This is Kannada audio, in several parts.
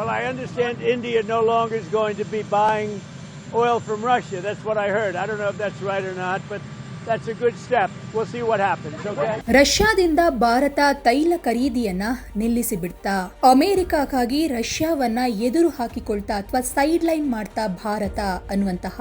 Well, I understand India no longer is going to be buying oil from Russia. That's what I heard. I don't know if that's right or not, but that's a good step. ರಷ್ಯಾದಿಂದ ಭಾರತ ತೈಲ ಖರೀದಿಯನ್ನ ನಿಲ್ಲಿಸಿ ಬಿಡ್ತಾ ರಷ್ಯಾವನ್ನ ಎದುರು ಹಾಕಿಕೊಳ್ತಾ ಅಥವಾ ಸೈಡ್ ಲೈನ್ ಮಾಡ್ತಾ ಭಾರತ ಅನ್ನುವಂತಹ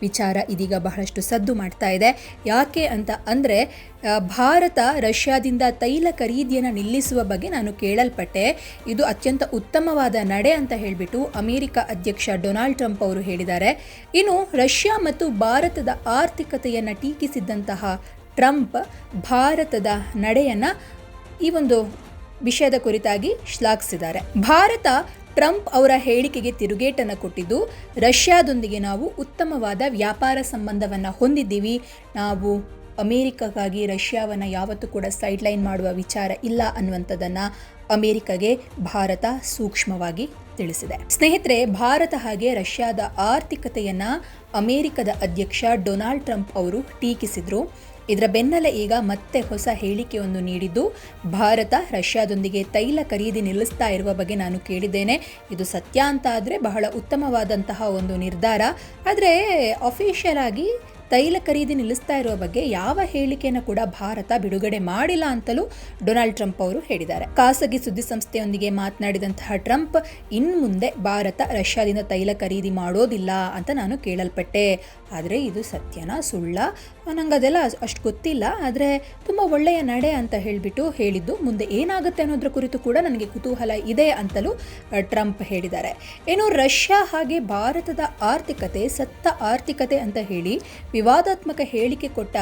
ವಿಚಾರ ಇದೀಗ ಬಹಳಷ್ಟು ಸದ್ದು ಮಾಡ್ತಾ ಇದೆ. ಯಾಕೆ ಅಂತ ಅಂದ್ರೆ ಭಾರತ ರಷ್ಯಾದಿಂದ ತೈಲ ಖರೀದಿಯನ್ನು ನಿಲ್ಲಿಸುವ ಬಗ್ಗೆ ನಾನು ಕೇಳಲ್ಪಟ್ಟೆ. ಇದು ಅತ್ಯಂತ ಉತ್ತಮವಾದ ನಡೆ ಅಂತ ಹೇಳಿಬಿಟ್ಟು ಅಮೆರಿಕ ಅಧ್ಯಕ್ಷ ಡೊನಾಲ್ಡ್ ಟ್ರಂಪ್ ಅವರು ಹೇಳಿದ್ದಾರೆ. ಇನ್ನು ರಷ್ಯಾ ಮತ್ತು ಭಾರತದ ಆರ್ಥಿಕತೆಯನ್ನು ಟೀಕಿಸಿದ್ದಂತಹ ಟ್ರಂಪ್ ಭಾರತದ ನಡೆಯನ್ನು ಈ ಒಂದು ವಿಷಯದ ಕುರಿತಾಗಿ ಶ್ಲಾಘಿಸಿದ್ದಾರೆ. ಭಾರತ ಟ್ರಂಪ್ ಅವರ ಹೇಳಿಕೆಗೆ ತಿರುಗೇಟನ್ನು ಕೊಟ್ಟಿದ್ದು, ರಷ್ಯಾದೊಂದಿಗೆ ನಾವು ಉತ್ತಮವಾದ ವ್ಯಾಪಾರ ಸಂಬಂಧವನ್ನು ಹೊಂದಿದ್ದೀವಿ. ನಾವು ಅಮೇರಿಕಕ್ಕಾಗಿ ರಷ್ಯಾವನ್ನು ಯಾವತ್ತೂ ಕೂಡ ಸೈಡ್ಲೈನ್ ಮಾಡುವ ವಿಚಾರ ಇಲ್ಲ ಅನ್ನುವಂಥದ್ದನ್ನು ಅಮೇರಿಕಗೆ ಭಾರತ ಸೂಕ್ಷ್ಮವಾಗಿ ತಿಳಿಸಿದೆ. ಸ್ನೇಹಿತರೆ, ಭಾರತ ಹಾಗೆ ರಷ್ಯಾದ ಆರ್ಥಿಕತೆಯನ್ನು ಅಮೆರಿಕದ ಅಧ್ಯಕ್ಷ ಡೊನಾಲ್ಡ್ ಟ್ರಂಪ್ ಅವರು ಟೀಕಿಸಿದ್ರು. ಇದರ ಬೆನ್ನಲ್ಲೇ ಈಗ ಮತ್ತೆ ಹೊಸ ಹೇಳಿಕೆಯೊಂದು ನೀಡಿದ್ದು, ಭಾರತ ರಷ್ಯಾದೊಂದಿಗೆ ತೈಲ ಖರೀದಿ ನಿಲ್ಲಿಸ್ತಾ ಇರುವ ಬಗ್ಗೆ ನಾನು ಕೇಳಿದ್ದೇನೆ. ಇದು ಸತ್ಯ ಅಂತ ಆದರೆ ಬಹಳ ಉತ್ತಮವಾದಂತಹ ಒಂದು ನಿರ್ಧಾರ. ಆದರೆ ಅಫಿಷಿಯಲ್ ಆಗಿ ತೈಲ ಖರೀದಿ ನಿಲ್ಲಿಸ್ತಾ ಇರುವ ಬಗ್ಗೆ ಯಾವ ಹೇಳಿಕೆಯನ್ನು ಕೂಡ ಭಾರತ ಬಿಡುಗಡೆ ಮಾಡಿಲ್ಲ ಅಂತಲೂ ಡೊನಾಲ್ಡ್ ಟ್ರಂಪ್ ಅವರು ಹೇಳಿದ್ದಾರೆ. ಖಾಸಗಿ ಸುದ್ದಿ ಸಂಸ್ಥೆಯೊಂದಿಗೆ ಮಾತನಾಡಿದಂತಹ ಟ್ರಂಪ್ ಇನ್ನು ಮುಂದೆ ಭಾರತ ರಷ್ಯಾದಿಂದ ತೈಲ ಖರೀದಿ ಮಾಡೋದಿಲ್ಲ ಅಂತ ನಾನು ಕೇಳಲ್ಪಟ್ಟೆ. ಆದರೆ ಇದು ಸತ್ಯನಾ ಸುಳ್ಳ? ನಂಗೆ ಅದೆಲ್ಲ ಅಷ್ಟು ಗೊತ್ತಿಲ್ಲ. ಆದರೆ ತುಂಬ ಒಳ್ಳೆಯ ನಡೆ ಅಂತ ಹೇಳಿಬಿಟ್ಟು ಹೇಳಿದ್ದು, ಮುಂದೆ ಏನಾಗುತ್ತೆ ಅನ್ನೋದ್ರ ಕುರಿತು ಕೂಡ ನನಗೆ ಕುತೂಹಲ ಇದೆ ಅಂತಲೂ ಟ್ರಂಪ್ ಹೇಳಿದ್ದಾರೆ. ಏನು ರಷ್ಯಾ ಹಾಗೆ ಭಾರತದ ಆರ್ಥಿಕತೆ ಸತ್ತ ಆರ್ಥಿಕತೆ ಅಂತ ಹೇಳಿ ವಿವಾದಾತ್ಮಕ ಹೇಳಿಕೆ ಕೊಟ್ಟ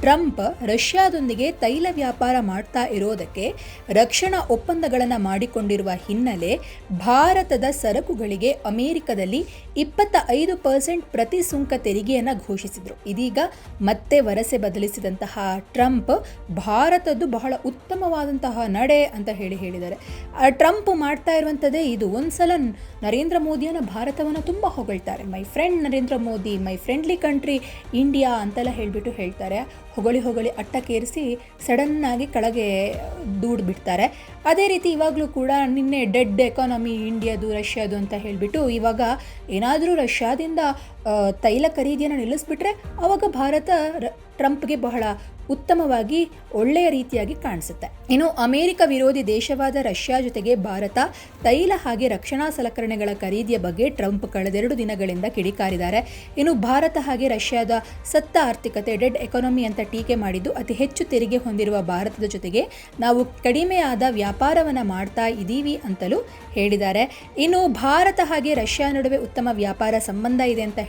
ಟ್ರಂಪ್ ರಷ್ಯಾದೊಂದಿಗೆ ತೈಲ ವ್ಯಾಪಾರ ಮಾಡ್ತಾ ಇರೋದಕ್ಕೆ ರಕ್ಷಣಾ ಒಪ್ಪಂದಗಳನ್ನು ಮಾಡಿಕೊಂಡಿರುವ ಹಿನ್ನೆಲೆ ಭಾರತದ ಸರಕುಗಳಿಗೆ ಅಮೆರಿಕದಲ್ಲಿ ಇಪ್ಪತ್ತ ಐದು ಪರ್ಸೆಂಟ್ ಪ್ರತಿ ಸುಂಕ ತೆರಿಗೆಯನ್ನು ಘೋಷಿಸಿದರು. ಇದೀಗ ಮತ್ತೆ ವರಸೆ ಬದಲಿಸಿದಂತಹ ಟ್ರಂಪ್ ಭಾರತದ್ದು ಬಹಳ ಉತ್ತಮವಾದಂತಹ ನಡೆ ಅಂತ ಹೇಳಿ ಹೇಳಿದ್ದಾರೆ. ಟ್ರಂಪ್ ಮಾಡ್ತಾ ಇರುವಂಥದ್ದೇ ಇದು. ಒಂದ್ಸಲ ನರೇಂದ್ರ ಮೋದಿಯನ್ನು ಭಾರತವನ್ನು ತುಂಬ ಹೊಗಳ್ತಾರೆ. My friend Narendra Modi, my friendly country India ಅಂತೆಲ್ಲ ಹೇಳಿಬಿಟ್ಟು ಹೇಳ್ತಾರೆ. ಹೊಗಳಿ ಹೊಗಳಿ ಅಟ್ಟಕ್ಕೇರಿಸಿ ಸಡನ್ನಾಗಿ ಕೆಳಗೆ ದೂಡ್ಬಿಡ್ತಾರೆ ಅದೇ ರೀತಿ ಇವಾಗಲೂ ಕೂಡ ನಿನ್ನೆ ಡೆಡ್ ಎಕಾನಮಿ ಇಂಡಿಯಾದು ರಷ್ಯಾದು ಅಂತ ಹೇಳಿಬಿಟ್ಟು ಇವಾಗ ಏನಾದರೂ ರಷ್ಯಾದಿಂದ ತೈಲ ಖರೀದಿಯನ್ನು ನಿಲ್ಲಿಸ್ಬಿಟ್ರೆ ಅವಾಗ ಭಾರತ ಟ್ರಂಪ್ಗೆ ಬಹಳ ಉತ್ತಮವಾಗಿ, ಒಳ್ಳೆಯ ರೀತಿಯಾಗಿ ಕಾಣಿಸುತ್ತೆ. ಇನ್ನು ಅಮೆರಿಕ ವಿರೋಧಿ ದೇಶವಾದ ರಷ್ಯಾ ಜೊತೆಗೆ ಭಾರತ ತೈಲ ಹಾಗೆ ರಕ್ಷಣಾ ಸಲಕರಣೆಗಳ ಖರೀದಿಯ ಬಗ್ಗೆ ಟ್ರಂಪ್ ಕಳೆದೆರಡು ದಿನಗಳಿಂದ ಕಿಡಿಕಾರಿದ್ದಾರೆ. ಇನ್ನು ಭಾರತ ಹಾಗೆ ರಷ್ಯಾದ ಸತ್ತ ಆರ್ಥಿಕತೆ, ಡೆಡ್ ಎಕಾನಮಿ ಅಂತ ಟೀಕೆ ಮಾಡಿದ್ದು ಅತಿ ಹೆಚ್ಚು ತೆರಿಗೆ ಹೊಂದಿರುವ ಭಾರತದ ಜೊತೆಗೆ ನಾವು ಕಡಿಮೆಯಾದ ವ್ಯಾಪಾರವನ್ನು ಮಾಡ್ತಾ ಇದ್ದೀವಿ ಅಂತಲೂ ಹೇಳಿದ್ದಾರೆ. ಇನ್ನು ಭಾರತ ಹಾಗೆ ರಷ್ಯಾ ನಡುವೆ ಉತ್ತಮ ವ್ಯಾಪಾರ ಸಂಬಂಧ ಇದೆ ಅಂತ